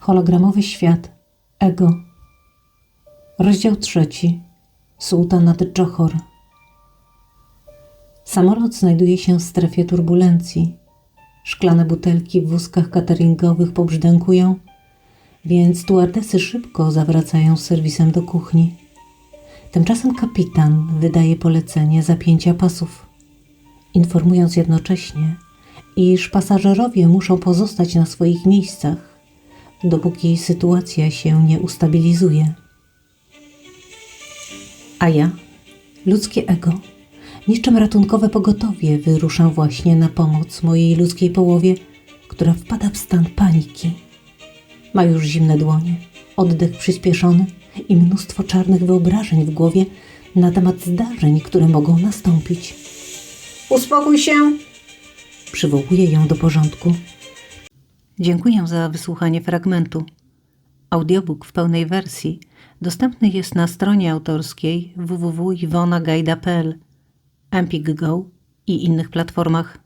Hologramowy świat. Ego. Rozdział trzeci. Sułtan nad Johor. Samolot znajduje się w strefie turbulencji. Szklane butelki w wózkach cateringowych pobrzdękują, więc stewardesy szybko zawracają serwisem do kuchni. Tymczasem kapitan wydaje polecenie zapięcia pasów, informując jednocześnie, iż pasażerowie muszą pozostać na swoich miejscach, dopóki sytuacja się nie ustabilizuje. A ja, ludzkie ego, niczym ratunkowe pogotowie wyruszam właśnie na pomoc mojej ludzkiej połowie, która wpada w stan paniki. Ma już zimne dłonie, oddech przyspieszony i mnóstwo czarnych wyobrażeń w głowie na temat zdarzeń, które mogą nastąpić. Uspokój się! Przywołuję ją do porządku. Dziękuję za wysłuchanie fragmentu. Audiobook w pełnej wersji dostępny jest na stronie autorskiej www.iwonagajda.pl, Empik Go i innych platformach.